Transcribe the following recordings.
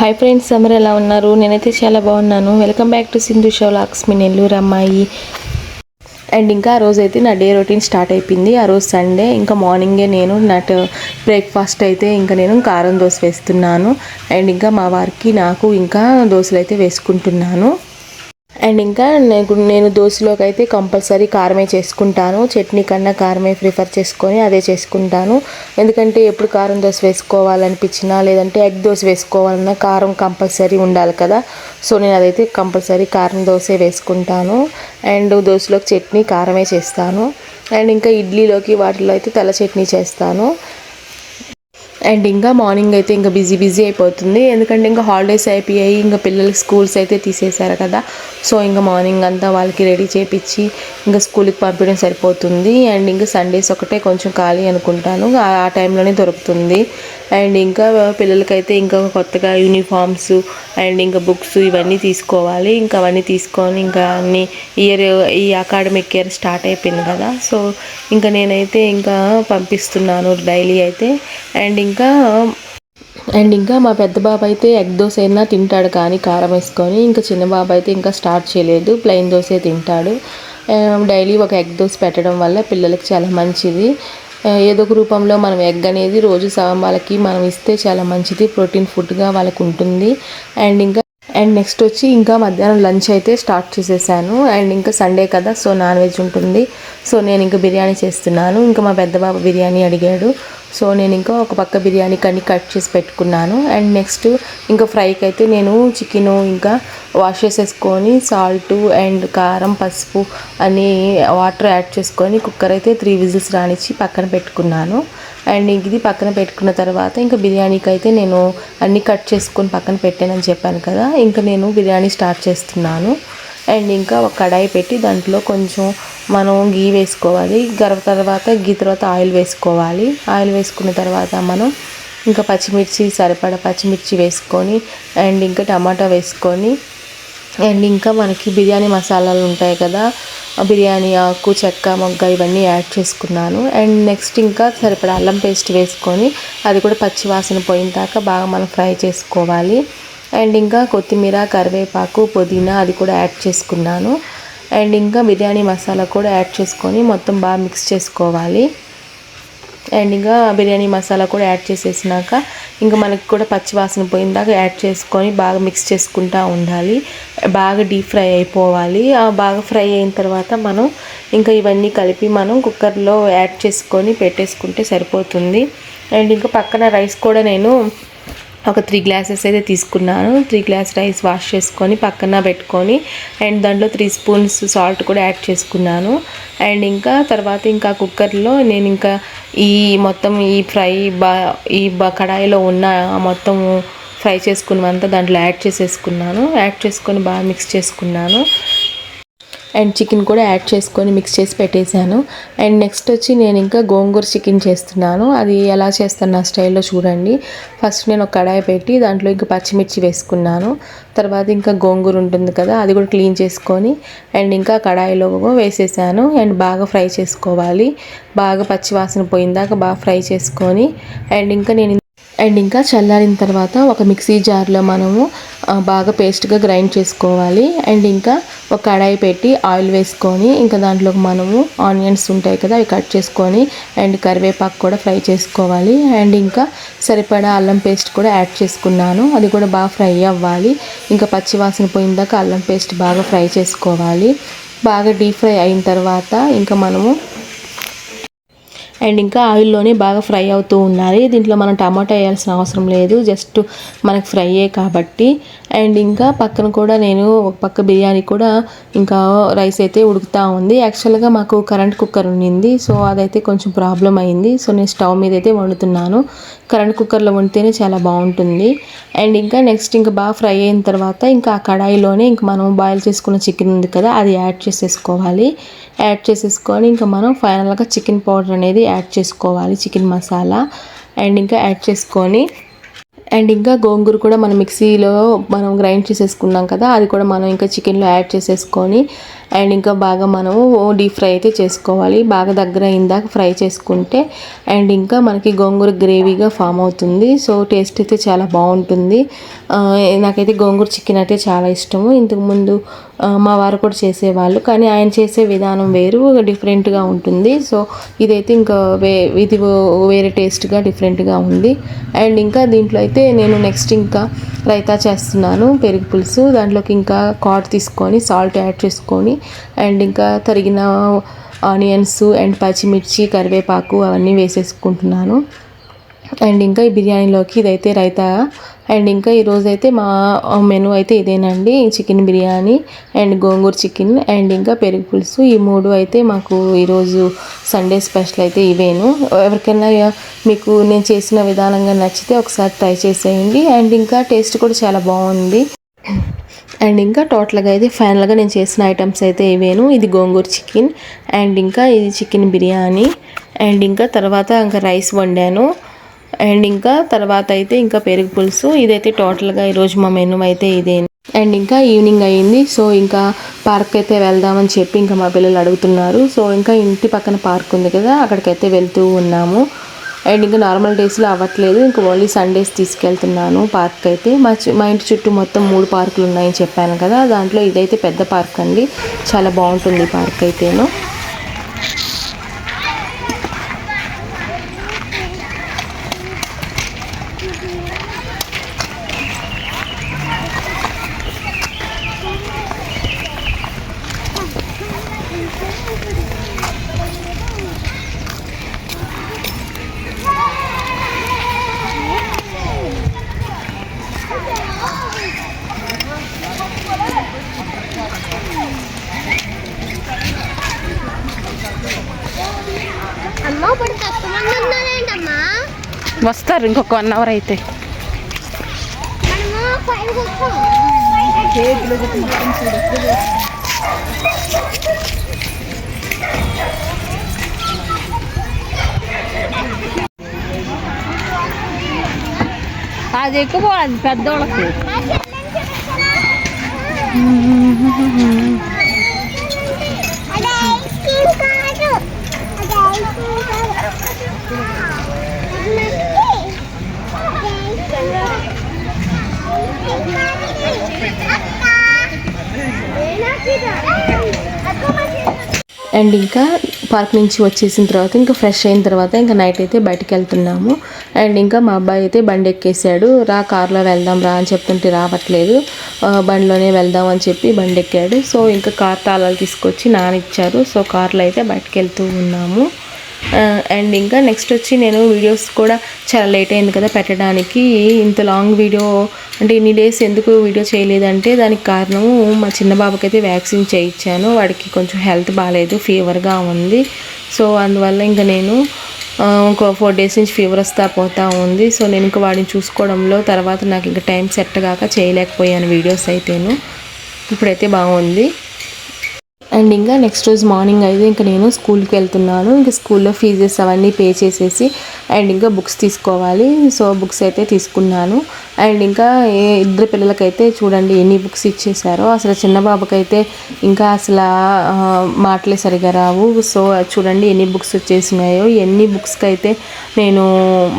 Hi friends అందరు ఎలా ఉన్నారు? నేనైతే చాలా బాగున్నాను. Welcome back to Sindhu show lakhs మీ నెల్లూరు అమ్మాయి అండ్ ఇంకా ఆ రోజు అయితే నా డే రొటీన్ స్టార్ట్ అయిపోయింది. ఆ రోజు సండే ఇంకా మార్నింగే నేను నా బ్రేక్ఫాస్ట్ అయితే ఇంకా నేను కారం దోశ వేస్తున్నాను. అండ్ ఇంకా మా వారికి నాకు ఇంకా దోశలు అయితే వేసుకుంటున్నాను. అండ్ ఇంకా నేను నేను దోశలోకి అయితే కంపల్సరీ కారమే చేసుకుంటాను. చట్నీ కన్నా కారమే ప్రిఫర్ చేసుకొని అదే చేసుకుంటాను. ఎందుకంటే ఎప్పుడు కారం దోశ వేసుకోవాలనిపించినా లేదంటే ఎగ్ దోశ వేసుకోవాలన్నా కారం కంపల్సరీ ఉండాలి కదా. సో నేను అదైతే కంపల్సరీ కారం దోశ వేసుకుంటాను. అండ్ దోశలోకి చట్నీ కారమే చేస్తాను. అండ్ ఇంకా ఇడ్లీలోకి వాటిలో అయితే తల చట్నీ చేస్తాను. అండ్ ఇంకా మార్నింగ్ అయితే ఇంకా బిజీ బిజీ అయిపోతుంది. ఎందుకంటే ఇంకా హాలిడేస్ అయిపోయాయి. ఇంకా పిల్లలకి స్కూల్స్ అయితే తీసేశారు కదా. సో ఇంకా మార్నింగ్ అంతా వాళ్ళకి రెడీ చేపించి ఇంకా స్కూల్కి పంపించడం సరిపోతుంది. అండ్ ఇంకా సండేస్ ఒకటే కొంచెం ఖాళీ అనుకుంటాను. ఆ టైంలోనే దొరుకుతుంది. అండ్ ఇంకా పిల్లలకైతే ఇంకా కొత్తగా యూనిఫామ్స్ అండ్ ఇంకా బుక్స్ ఇవన్నీ తీసుకోవాలి. ఇంకా అవన్నీ తీసుకొని ఇంకా అన్ని ఇయర్ ఈ అకాడమిక్ ఇయర్ స్టార్ట్ అయిపోయింది కదా. సో ఇంకా నేనైతే ఇంకా పంపిస్తున్నాను డైలీ అయితే. అండ్ ఇంకా ఇంకా అండ్ ఇంకా మా పెద్ద బాబు అయితే ఎగ్ దోశ అయినా తింటాడు కానీ కారం వేసుకొని. ఇంకా చిన్న బాబు అయితే ఇంకా స్టార్ట్ చేయలేదు. ప్లెయిన్ దోశ తింటాడు. డైలీ ఒక ఎగ్ దోశ పెట్టడం వల్ల పిల్లలకి చాలా మంచిది. ఏదో ఒక రూపంలో మనం ఎగ్ అనేది రోజు సగం వాళ్ళకి మనం ఇస్తే చాలా మంచిది. ప్రోటీన్ ఫుడ్గా వాళ్ళకు ఉంటుంది. అండ్ ఇంకా అండ్ నెక్స్ట్ వచ్చి ఇంకా మధ్యాహ్నం లంచ్ అయితే స్టార్ట్ చేసేసాను. అండ్ ఇంకా సండే కదా సో నాన్ వెజ్ ఉంటుంది. సో నేను ఇంకా బిర్యానీ చేస్తున్నాను. ఇంకా మా పెద్ద బాబు బిర్యానీ అడిగాడు. సో నేను ఇంకా ఒక పక్క బిర్యానీ అన్ని కట్ చేసి పెట్టుకున్నాను. అండ్ నెక్స్ట్ ఇంకా ఫ్రైకి అయితే నేను చికెను ఇంకా వాష్ చేసేసుకొని సాల్ట్ అండ్ కారం పసుపు అని వాటర్ యాడ్ చేసుకొని కుక్కర్ అయితే త్రీ విజిల్స్ రానిచ్చి పక్కన పెట్టుకున్నాను. అండ్ ఇది పక్కన పెట్టుకున్న తర్వాత ఇంకా బిర్యానీకి అయితే నేను అన్నీ కట్ చేసుకొని పక్కన పెట్టానని చెప్పాను కదా ఇంకా నేను బిర్యానీ స్టార్ట్ చేస్తున్నాను. అండ్ ఇంకా ఒక కడాయి పెట్టి దాంట్లో కొంచెం మనం గీ వేసుకోవాలి. గర్వ తర్వాత గీ తర్వాత ఆయిల్ వేసుకోవాలి. ఆయిల్ వేసుకున్న తర్వాత మనం ఇంకా పచ్చిమిర్చి సరిపడా పచ్చిమిర్చి వేసుకొని అండ్ ఇంకా టమాటా వేసుకొని అండ్ ఇంకా మనకి బిర్యానీ మసాలాలు ఉంటాయి కదా బిర్యానీ ఆకు చెక్క మొగ్గ ఇవన్నీ యాడ్ చేసుకున్నాను. అండ్ నెక్స్ట్ ఇంకా సరిపడా అల్లం పేస్ట్ వేసుకొని అది కూడా పచ్చి వాసన పోయిన దాకా బాగా మనం ఫ్రై చేసుకోవాలి. అండ్ ఇంకా కొత్తిమీర కరివేపాకు పుదీనా అది కూడా యాడ్ చేసుకున్నాను. అండ్ ఇంకా బిర్యానీ మసాలా కూడా యాడ్ చేసుకొని మొత్తం బాగా మిక్స్ చేసుకోవాలి. అండ్ ఇంకా బిర్యానీ మసాలా కూడా యాడ్ చేసేసినాక ఇంకా మనకి కూడా పచ్చి వాసన పోయిందాక యాడ్ చేసుకొని బాగా మిక్స్ చేసుకుంటూ ఉండాలి. బాగా డీప్ ఫ్రై అయిపోవాలి. బాగా ఫ్రై అయిన తర్వాత మనం ఇంకా ఇవన్నీ కలిపి మనం కుక్కర్లో యాడ్ చేసుకొని పెట్టేసుకుంటే సరిపోతుంది. అండ్ ఇంకా పక్కన రైస్ కూడా నేను ఒక త్రీ గ్లాసెస్ అయితే తీసుకున్నాను. త్రీ గ్లాస్ రైస్ వాష్ చేసుకొని పక్కన పెట్టుకొని అండ్ దాంట్లో త్రీ స్పూన్స్ సాల్ట్ కూడా యాడ్ చేసుకున్నాను. అండ్ ఇంకా తర్వాత ఇంకా కుక్కర్లో నేను ఇంకా ఈ మొత్తం ఈ ఫ్రై బా ఈ కడాయిలో ఉన్న మొత్తం ఫ్రై చేసుకున్నవంతా దాంట్లో యాడ్ చేసేసుకున్నాను. యాడ్ చేసుకొని బాగా మిక్స్ చేసుకున్నాను. అండ్ చికెన్ కూడా యాడ్ చేసుకొని మిక్స్ చేసి పెట్టేశాను. అండ్ నెక్స్ట్ వచ్చి నేను ఇంకా గోంగూర చికెన్ చేస్తున్నాను. అది ఎలా చేస్తాను నా స్టైల్లో చూడండి. ఫస్ట్ నేను ఒక కడాయి పెట్టి దాంట్లో ఇంకా పచ్చిమిర్చి వేసుకున్నాను. తర్వాత ఇంకా గోంగూర ఉంటుంది కదా అది కూడా క్లీన్ చేసుకొని అండ్ ఇంకా కడాయిలో వేసేసాను. అండ్ బాగా ఫ్రై చేసుకోవాలి. బాగా పచ్చి వాసన పోయిందాక బాగా ఫ్రై చేసుకొని అండ్ ఇంకా నేను అండ్ ఇంకా చల్లారిన తర్వాత ఒక మిక్సీ జార్లో మనము బాగా పేస్ట్గా గ్రైండ్ చేసుకోవాలి. అండ్ ఇంకా ఒక కడాయి పెట్టి ఆయిల్ వేసుకొని ఇంకా దాంట్లోకి మనము ఆనియన్స్ ఉంటాయి కదా అవి కట్ చేసుకొని అండ్ కరివేపాకు కూడా ఫ్రై చేసుకోవాలి. అండ్ ఇంకా సరిపడా అల్లం పేస్ట్ కూడా యాడ్ చేసుకున్నాను. అది కూడా బాగా ఫ్రై అవ్వాలి. ఇంకా పచ్చి వాసన పోయిందాక అల్లం పేస్ట్ బాగా ఫ్రై చేసుకోవాలి. బాగా డీప్ ఫ్రై అయిన తర్వాత ఇంకా మనము అండ్ ఇంకా ఆయిల్లోనే బాగా ఫ్రై అవుతూ ఉన్నాయి దీంట్లో మనం టమాటా వేయాల్సిన అవసరం లేదు. జస్ట్ మనకు ఫ్రైయే కాబట్టి. అండ్ ఇంకా పక్కన కూడా నేను ఒక పక్క బిర్యానీ కూడా ఇంకా రైస్ అయితే ఉడుకుతూ ఉంది. యాక్చువల్గా మాకు కరెంట్ కుక్కర్ ఉండింది సో అదైతే కొంచెం ప్రాబ్లం అయింది. సో నేను స్టవ్ మీద అయితే వండుతున్నాను. కరెంట్ కుక్కర్లో వండితేనే చాలా బాగుంటుంది. అండ్ ఇంకా నెక్స్ట్ ఇంకా బాగా ఫ్రై అయిన తర్వాత ఇంకా ఆ కడాయిలోనే ఇంకా మనం బాయిల్ చేసుకున్న చికెన్ ఉంది కదా అది యాడ్ చేసేసుకోవాలి. యాడ్ చేసేసుకొని ఇంకా మనం ఫైనల్గా చికెన్ పౌడర్ అనేది యాడ్ చేసుకోవాలి చికెన్ మసాలా అండ్ ఇంకా యాడ్ చేసుకొని అండ్ ఇంకా గోంగూర కూడా మనం మిక్సీలో మనం గ్రైండ్ చేసేసుకున్నాం కదా అది కూడా మనం ఇంకా చికెన్లో యాడ్ చేసేసుకొని అండ్ ఇంకా బాగా మనము డీప్ ఫ్రై అయితే చేసుకోవాలి. బాగా దగ్గర అయిందాక ఫ్రై చేసుకుంటే అండ్ ఇంకా మనకి గోంగూర గ్రేవీగా ఫామ్ అవుతుంది. సో టేస్ట్ అయితే చాలా బాగుంటుంది. నాకైతే గోంగూర చికెన్ అయితే చాలా ఇష్టము. ఇంతకుముందు మా వారు కూడా చేసేవాళ్ళు. కానీ ఆయన చేసే విధానం వేరు డిఫరెంట్గా ఉంటుంది. సో ఇదైతే ఇంకా వే ఇది వేరే టేస్ట్గా డిఫరెంట్గా ఉంది. అండ్ ఇంకా దీంట్లో అయితే నేను నెక్స్ట్ ఇంకా రైతా చేస్తున్నాను పెరుగు పులుసు దాంట్లోకి ఇంకా కాట్ తీసుకొని సాల్ట్ యాడ్ చేసుకొని అండ్ ఇంకా తరిగిన ఆనియన్స్ అండ్ పచ్చిమిర్చి కరివేపాకు అవన్నీ వేసేసుకుంటున్నాను. అండ్ ఇంకా ఈ బిర్యానీలోకి ఇదైతే రైతా అండ్ ఇంకా ఈరోజు అయితే మా మెను అయితే ఇదేనండి chicken biryani and gongura chicken and ఇంకా పెరుగు పులుసు. ఈ మూడు అయితే మాకు ఈరోజు సండే స్పెషల్ అయితే ఇవేను. ఎవరికైనా మీకు నేను చేసిన విధానంగా నచ్చితే ఒకసారి ట్రై చేసేయండి. అండ్ ఇంకా టేస్ట్ కూడా చాలా బాగుంది. అండ్ ఇంకా టోటల్గా అయితే ఫైనల్గా నేను చేసిన ఐటమ్స్ అయితే ఇవేను. ఇది గోంగూర చికెన్ అండ్ ఇంకా ఇది చికెన్ బిర్యానీ అండ్ ఇంకా తర్వాత ఇంకా రైస్ వండాను. అండ్ ఇంకా తర్వాత అయితే ఇంకా పెరుగు పులుసు. ఇదైతే టోటల్గా ఈరోజు మా మెను అయితే ఇదే. అండ్ ఇంకా ఈవినింగ్ అయ్యింది సో ఇంకా పార్క్ అయితే వెళ్దామని చెప్పి ఇంకా మా పిల్లలు అడుగుతున్నారు. సో ఇంకా ఇంటి పక్కన పార్క్ ఉంది కదా అక్కడికైతే వెళ్తూ ఉన్నాము. అండ్ ఇంకా నార్మల్ డేస్లో అవ్వట్లేదు. ఇంకా ఓన్లీ సండేస్ తీసుకెళ్తున్నాను పార్క్ అయితే. మా మా ఇంటి చుట్టూ మొత్తం మూడు పార్కులు ఉన్నాయని చెప్పాను కదా దాంట్లో ఇదైతే పెద్ద పార్క్ అండి. చాలా బాగుంటుంది పార్క్ అయితేను అమ్మ ఇప్పుడు తక్కువ మంది ఉన్నారేంటమ్మా వస్తారు ఇంకొక వన్ అవర్ అయితే మనము ఫైవ్ కూర్చోం అది ఎక్కువ అది పెద్దోళ్ళకి అదే ఐస్ క్రీమ్ కాదు అదే ఐస్ క్రీమ్ కాదు అండ్ ఇంకా పార్క్ నుంచి వచ్చేసిన తర్వాత ఇంకా ఫ్రెష్ అయిన తర్వాత ఇంకా నైట్ అయితే బయటికి వెళ్తున్నాము. అండ్ ఇంకా మా అబ్బాయి అయితే బండి ఎక్కేసాడు రా కార్లో వెళ్దాం రా అని చెప్తుంటే రావట్లేదు. బండిలోనే వెళ్దాం అని చెప్పి బండి ఎక్కాడు. సో ఇంకా కార్ తాళాలు తీసుకొచ్చి నాన్న ఇచ్చారు సో కార్లో అయితే బయటకు వెళ్తూ ఉన్నాము. అండ్ ఇంకా నెక్స్ట్ వచ్చి నేను వీడియోస్ కూడా చాలా లేట్ అయింది కదా పెట్టడానికి. ఇంత లాంగ్ వీడియో అంటే ఇన్ని డేస్ ఎందుకు వీడియో చేయలేదంటే దానికి కారణము మా చిన్న బాబుకైతే వ్యాక్సిన్ చేయించాను. వాడికి కొంచెం హెల్త్ బాగాలేదు ఫీవర్గా ఉంది. సో అందువల్ల ఇంకా నేను ఇంకో ఫోర్ డేస్ నుంచి ఫీవర్ వస్తా పోతా ఉంది. సో నేను ఇంకా వాడిని చూసుకోవడంలో తర్వాత నాకు ఇంకా టైం సెట్ కాక చేయలేకపోయాను వీడియోస్ అయితేను. ఇప్పుడైతే బాగుంది. అండ్ ఇంకా నెక్స్ట్ రోజు మార్నింగ్ అయితే ఇంకా నేను స్కూల్కి వెళ్తున్నాను. ఇంకా స్కూల్లో ఫీజెస్ అవన్నీ పే చేసేసి అండ్ ఇంకా బుక్స్ తీసుకోవాలి. సో బుక్స్ అయితే తీసుకున్నాను. అండ్ ఇంకా ఏ- ఇద్దరు పిల్లలకైతే చూడండి ఎన్ని బుక్స్ ఇచ్చేసారో అసలు చిన్న బాబుకైతే ఇంకా అసలు మాటలే సరిగా రావు. సో చూడండి ఎన్ని బుక్స్ వచ్చేసినాయో ఎన్ని బుక్స్కి అయితే నేను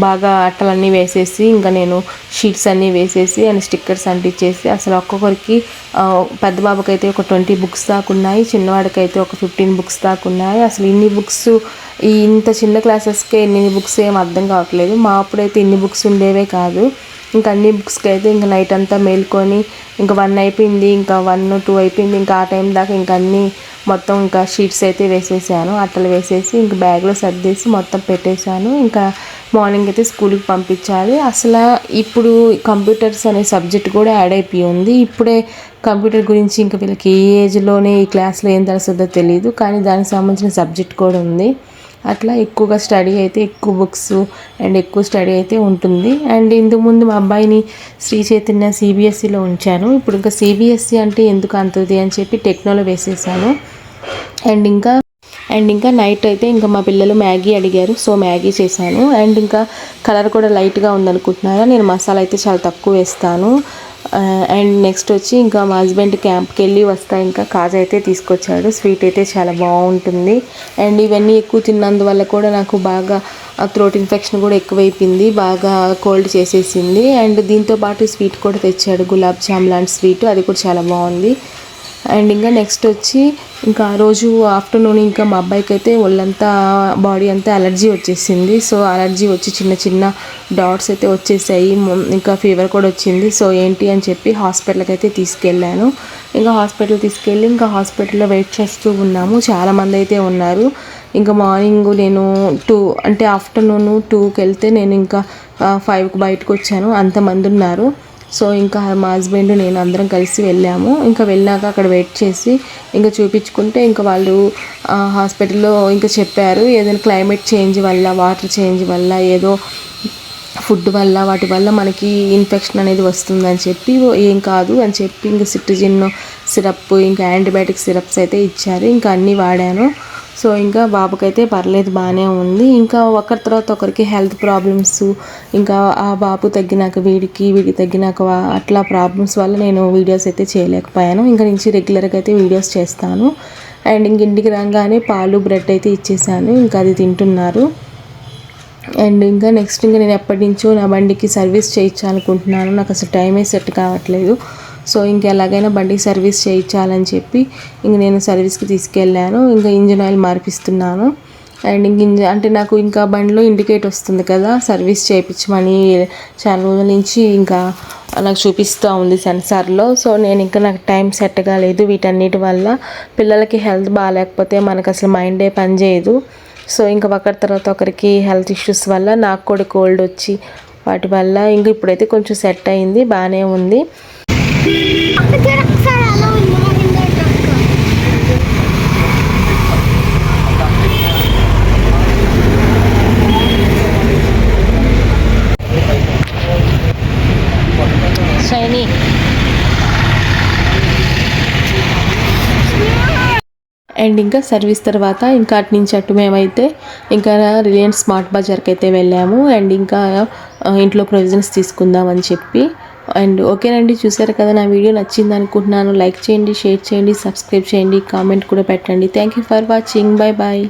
బాగా అట్టలన్నీ వేసేసి ఇంకా నేను షీట్స్ అన్నీ వేసేసి అండ్ స్టిక్కర్స్ అంటించేసి అసలు ఒక్కొక్కరికి పెద్ద బాబుకైతే ఒక ట్వంటీ బుక్స్ దాకా ఉన్నాయి చిన్నవాడికి అయితే ఒక ఫిఫ్టీన్ బుక్స్ దాకా ఉన్నాయి. అసలు ఇన్ని బుక్స్ ఈ ఇంత చిన్న క్లాసెస్కే ఎన్ని బుక్స్ ఏం అర్థం కావట్లేదు. మా అప్పుడైతే ఇన్ని బుక్స్ ఉండేవే కాదు. ఇంకా అన్ని బుక్స్కి అయితే ఇంకా నైట్ అంతా మేల్కొని ఇంకా వన్ అయిపోయింది ఇంకా వన్ టూ అయిపోయింది. ఇంకా ఆ టైం దాకా ఇంకా అన్నీ మొత్తం ఇంకా షీట్స్ అయితే వేసేసాను. అట్టలు వేసేసి ఇంకా బ్యాగ్లో సర్దేసి మొత్తం పెట్టేశాను. ఇంకా మార్నింగ్ అయితే స్కూల్కి పంపించాలి. అసలు ఇప్పుడు కంప్యూటర్స్ అనే సబ్జెక్ట్ కూడా యాడ్ అయిపోయి ఉంది. ఇప్పుడే కంప్యూటర్ గురించి ఇంకా వీళ్ళకి ఏ ఏజ్లోనే ఈ క్లాస్లో ఏం తెలుస్తుందో తెలియదు కానీ దానికి సంబంధించిన సబ్జెక్ట్ కూడా ఉంది. అట్లా ఎక్కువగా స్టడీ అయితే ఎక్కువ బుక్స్ అండ్ ఎక్కువ స్టడీ అయితే ఉంటుంది. అండ్ ఇంతకు ముందు మా అబ్బాయిని శ్రీ చైతన్య సిబిఎస్సిలో ఉంచాను. ఇప్పుడు ఇంకా సిబిఎస్సి అంటే ఎందుకు అంతది అని చెప్పి టెక్నోలో వేసేసాను. అండ్ ఇంకా అండ్ ఇంకా నైట్ అయితే ఇంకా మా పిల్లలు మ్యాగీ అడిగారు. సో మ్యాగీ చేశాను. అండ్ ఇంకా కలర్ కూడా లైట్గా ఉందనుకుంటున్నారా? నేను మసాలా అయితే చాలా తక్కువ వేస్తాను. అండ్ నెక్స్ట్ వచ్చి ఇంకా మా హస్బెండ్ క్యాంప్కి వెళ్ళి వస్తా. ఇంకా కాజా అయితే తీసుకొచ్చాడు. స్వీట్ అయితే చాలా బాగుంటుంది. అండ్ ఇవన్నీ ఎక్కువ తిన్నందువల్ల కూడా నాకు బాగా థ్రోట్ ఇన్ఫెక్షన్ కూడా ఎక్కువైపోయింది. బాగా కోల్డ్ చేసేసింది. అండ్ దీంతో పాటు స్వీట్ కూడా తెచ్చాడు. గులాబ్ జామ్ లాంటి స్వీట్ అది కూడా చాలా బాగుంది. అండ్ ఇంకా నెక్స్ట్ వచ్చి ఇంకా ఆ రోజు ఆఫ్టర్నూన్ ఇంకా మా అబ్బాయికి అయితే ఒళ్ళంతా బాడీ అంతా అలర్జీ వచ్చేసింది. సో అలర్జీ వచ్చి చిన్న చిన్న డాట్స్ అయితే వచ్చేసాయి. ఇంకా ఫీవర్ కూడా వచ్చింది. సో ఏంటి అని చెప్పి హాస్పిటల్కి అయితే తీసుకెళ్ళాను. ఇంకా హాస్పిటల్ తీసుకెళ్ళి ఇంకా హాస్పిటల్లో వెయిట్ చేస్తూ ఉన్నాము. చాలామంది అయితే ఉన్నారు. ఇంకా మార్నింగ్ నేను టూ అంటే ఆఫ్టర్నూన్ టూకి వెళ్తే నేను ఇంకా ఫైవ్కి బయటకు వచ్చాను. అంతమంది ఉన్నారు. సో ఇంకా మా హస్బెండ్ నేను అందరం కలిసి వెళ్ళాము. ఇంకా వెళ్ళాక అక్కడ వెయిట్ చేసి ఇంకా చూపించుకుంటే ఇంకా వాళ్ళు హాస్పిటల్లో ఇంకా చెప్పారు. ఏదైనా క్లైమేట్ చేంజ్ వల్ల వాటర్ చేంజ్ వల్ల ఏదో ఫుడ్ వల్ల వాటి వల్ల మనకి ఇన్ఫెక్షన్ అనేది వస్తుందని చెప్పి ఏం కాదు అని చెప్పి ఇంకా సిట్రిజిన్ సిరప్ ఇంకా యాంటీబయాటిక్ సిరప్స్ అయితే ఇచ్చారు. ఇంకా అన్నీ వాడాను. సో ఇంకా బాబుకైతే పర్లేదు బాగానే ఉంది. ఇంకా ఒకరి తర్వాత ఒకరికి హెల్త్ ప్రాబ్లమ్స్ ఇంకా ఆ బాబు తగ్గినాక వీడికి వీడికి తగ్గినాక అట్లా ప్రాబ్లమ్స్ వల్ల నేను వీడియోస్ అయితే చేయలేకపోయాను. ఇంకా నుంచి రెగ్యులర్గా అయితే వీడియోస్ చేస్తాను. అండ్ ఇంక ఇంటికి రాగానే పాలు బ్రెడ్ అయితే ఇచ్చేసాను. ఇంకా అది తింటున్నారు. అండ్ ఇంకా నెక్స్ట్ ఇంకా నేను ఎప్పటి నుంచో నా బండికి సర్వీస్ చేయించాలనుకుంటున్నాను. నాకు అసలు టైమే సెట్ కావట్లేదు. సో ఇంకా ఎలాగైనా బండికి సర్వీస్ చేయించాలని చెప్పి ఇంక నేను సర్వీస్కి తీసుకెళ్ళాను. ఇంకా ఇంజిన్ ఆయిల్ మార్పిస్తున్నాను. అండ్ ఇంక ఇంజ అంటే నాకు ఇంకా బండిలో ఇండికేట్ వస్తుంది కదా సర్వీస్ చేయించమని చాలా రోజుల నుంచి ఇంకా నాకు చూపిస్తూ ఉంది సెన్సార్లో. సో నేను ఇంకా నాకు టైం సెట్ కాలేదు వీటన్నిటి వల్ల. పిల్లలకి హెల్త్ బాగాలేకపోతే మనకు అసలు మైండే పనిచేయదు సో ఇంకా ఒకరి తర్వాత ఒకరికి హెల్త్ ఇష్యూస్ వల్ల నాకు కూడా కోల్డ్ వచ్చి వాటి వల్ల ఇంక ఇప్పుడైతే కొంచెం సెట్ అయింది బాగానే ఉంది. అక్కడ అండ్ ఇంకా సర్వీస్ తర్వాత ఇంకా అటు నుంచి అటు మేమైతే ఇంకా రిలయన్స్ స్మార్ట్ బజార్కి అయితే వెళ్ళాము. అండ్ ఇంకా ఇంట్లో ప్రొవిజన్స్ తీసుకుందామని చెప్పి అండ్ ఓకేనండి చూసారు కదా నా వీడియో నచ్చింది అనుకుంటున్నాను. లైక్ చేయండి షేర్ చేయండి సబ్స్క్రైబ్ చేయండి కామెంట్ కూడా పెట్టండి. Thank you for watching. Bye bye